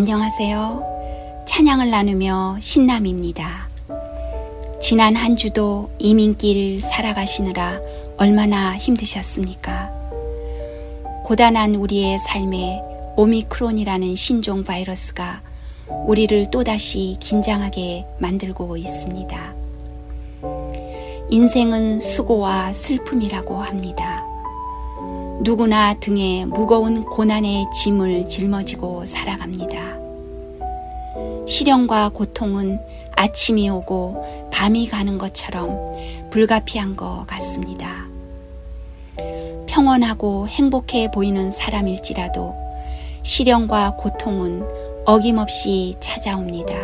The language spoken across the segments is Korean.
안녕하세요. 찬양을 나누며 신남입니다. 지난 한 주도 이민길 살아가시느라 얼마나 힘드셨습니까? 고단한 우리의 삶에 오미크론이라는 신종 바이러스가 우리를 또다시 긴장하게 만들고 있습니다. 인생은 수고와 슬픔이라고 합니다. 누구나 등에 무거운 고난의 짐을 짊어지고 살아갑니다. 시련과 고통은 아침이 오고 밤이 가는 것처럼 불가피한 것 같습니다. 평온하고 행복해 보이는 사람일지라도 시련과 고통은 어김없이 찾아옵니다.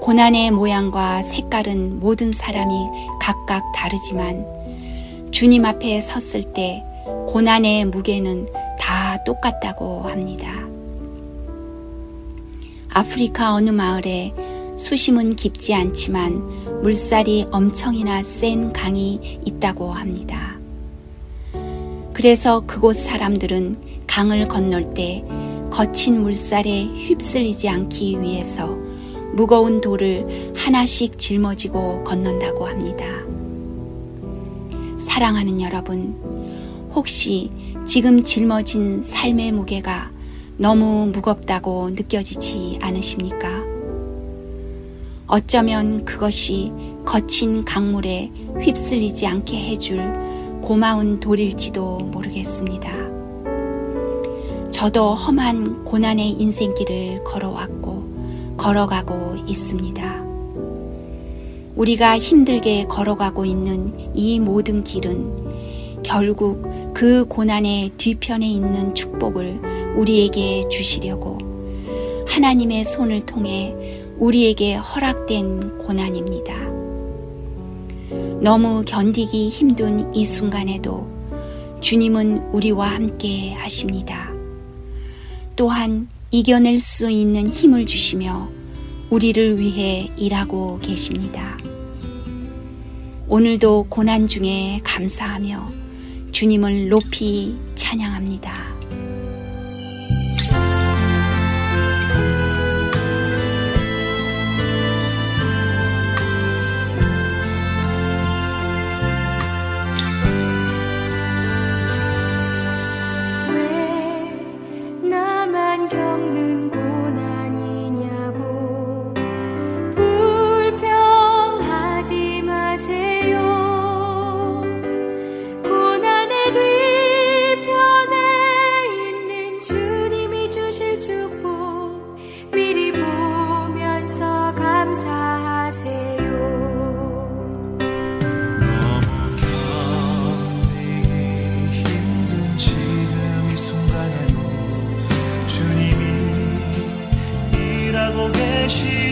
고난의 모양과 색깔은 모든 사람이 각각 다르지만 주님 앞에 섰을 때 고난의 무게는 다 똑같다고 합니다. 아프리카 어느 마을에 수심은 깊지 않지만 물살이 엄청이나 센 강이 있다고 합니다. 그래서 그곳 사람들은 강을 건널 때 거친 물살에 휩쓸리지 않기 위해서 무거운 돌을 하나씩 짊어지고 건넌다고 합니다. 사랑하는 여러분, 혹시 지금 짊어진 삶의 무게가 너무 무겁다고 느껴지지 않으십니까? 어쩌면 그것이 거친 강물에 휩쓸리지 않게 해줄 고마운 돌일지도 모르겠습니다. 저도 험한 고난의 인생길을 걸어왔고 걸어가고 있습니다. 우리가 힘들게 걸어가고 있는 이 모든 길은 결국 그 고난의 뒤편에 있는 축복을 우리에게 주시려고 하나님의 손을 통해 우리에게 허락된 고난입니다. 너무 견디기 힘든 이 순간에도 주님은 우리와 함께 하십니다. 또한 이겨낼 수 있는 힘을 주시며 우리를 위해 일하고 계십니다. 오늘도 고난 중에 감사하며 주님을 높이 찬양합니다. 고난이냐고 불평하지 마세요 she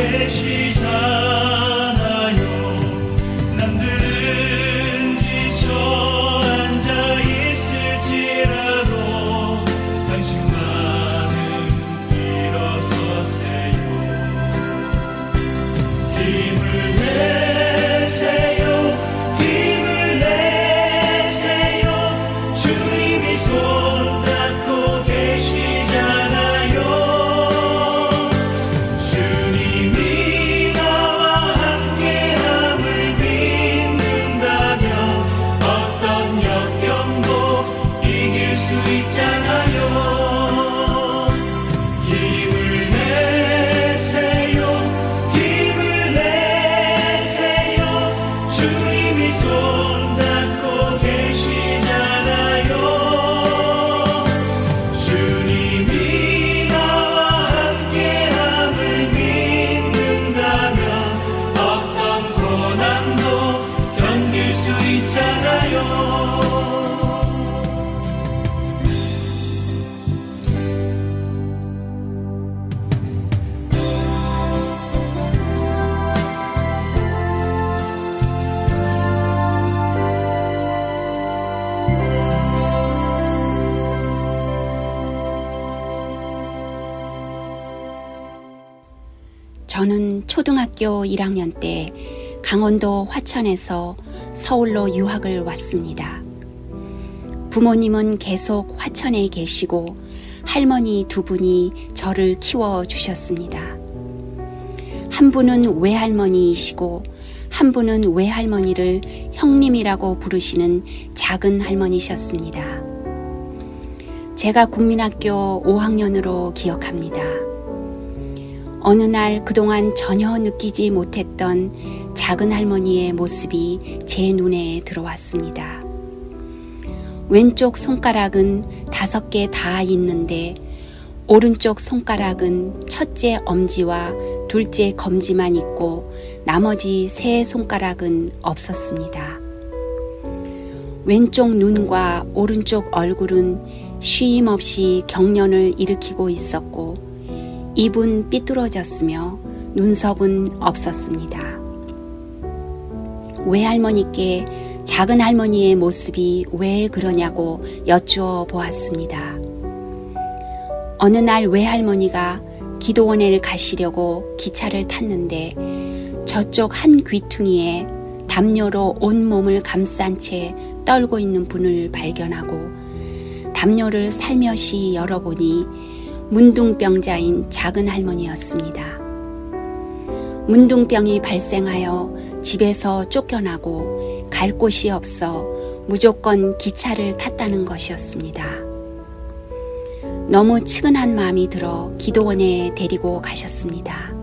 새 시작. 손 닦고 계시 초등학교 1학년 때 강원도 화천에서 서울로 유학을 왔습니다. 부모님은 계속 화천에 계시고 할머니 두 분이 저를 키워 주셨습니다. 한 분은 외할머니이시고 한 분은 외할머니를 형님이라고 부르시는 작은 할머니셨습니다. 제가 국민학교 5학년으로 기억합니다. 어느 날 그동안 전혀 느끼지 못했던 작은 할머니의 모습이 제 눈에 들어왔습니다. 왼쪽 손가락은 다섯 개 다 있는데 오른쪽 손가락은 첫째 엄지와 둘째 검지만 있고 나머지 세 손가락은 없었습니다. 왼쪽 눈과 오른쪽 얼굴은 쉼 없이 경련을 일으키고 있었고 입은 삐뚤어졌으며 눈썹은 없었습니다. 외할머니께 작은 할머니의 모습이 왜 그러냐고 여쭈어 보았습니다. 어느 날 외할머니가 기도원에 가시려고 기차를 탔는데 저쪽 한 귀퉁이에 담요로 온 몸을 감싼 채 떨고 있는 분을 발견하고 담요를 살며시 열어보니 문둥병자인 작은 할머니였습니다. 문둥병이 발생하여 집에서 쫓겨나고 갈 곳이 없어 무조건 기차를 탔다는 것이었습니다. 너무 측은한 마음이 들어 기도원에 데리고 가셨습니다.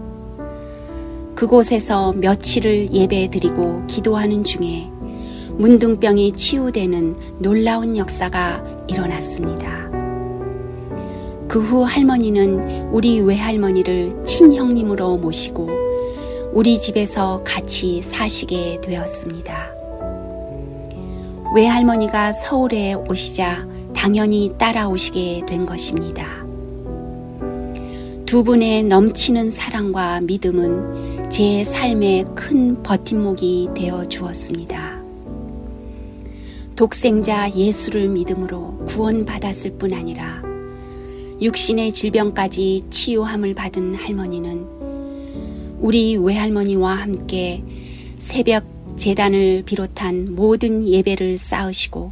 그곳에서 며칠을 예배 드리고 기도하는 중에 문둥병이 치유되는 놀라운 역사가 일어났습니다. 그 후 할머니는 우리 외할머니를 친형님으로 모시고 우리 집에서 같이 사시게 되었습니다. 외할머니가 서울에 오시자 당연히 따라오시게 된 것입니다. 두 분의 넘치는 사랑과 믿음은 제 삶의 큰 버팀목이 되어 주었습니다. 독생자 예수를 믿음으로 구원받았을 뿐 아니라 육신의 질병까지 치유함을 받은 할머니는 우리 외할머니와 함께 새벽 재단을 비롯한 모든 예배를 쌓으시고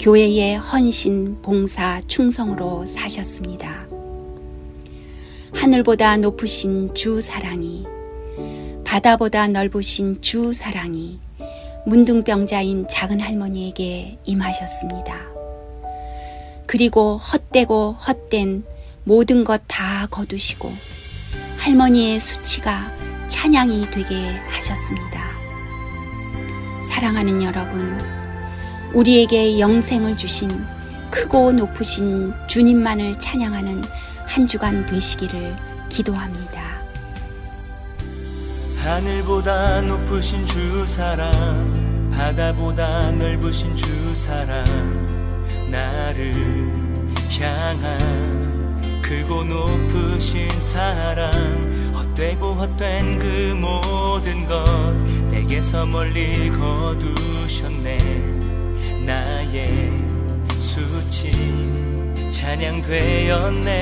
교회의 헌신, 봉사, 충성으로 사셨습니다. 하늘보다 높으신 주 사랑이, 바다보다 넓으신 주 사랑이 문둥병자인 작은 할머니에게 임하셨습니다. 그리고 헛되고 헛된 모든 것 다 거두시고 할머니의 수치가 찬양이 되게 하셨습니다. 사랑하는 여러분, 우리에게 영생을 주신 크고 높으신 주님만을 찬양하는 한 주간 되시기를 기도합니다. 하늘보다 높으신 주 사랑 바다보다 넓으신 주 사랑 나를 향한 크고 높으신 사랑. 헛되고 헛된 그 모든 것 내게서 멀리 거두셨네. 나의 수치 찬양되었네.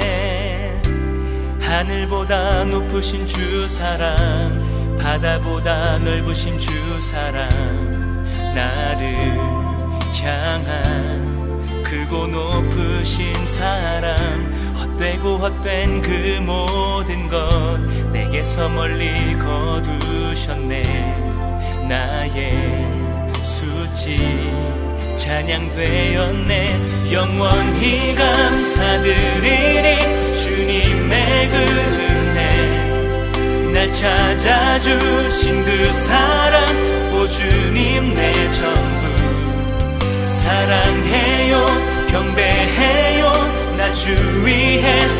하늘보다 높으신 주 사랑 바다보다 넓으신 주 사랑. 나를 향한 크고 높으신 사랑 헛되고 헛된 그 모든 것 내게서 멀리 거두셨네. 나의 수치 찬양되었네. 영원히 감사드리리 주님의 그 은혜 날 찾아주신 그 사랑 오 주님 내 전부 사랑해요 경배해요. 나 주 위해 살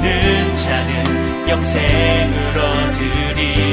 믿는 자는 영생을 얻으리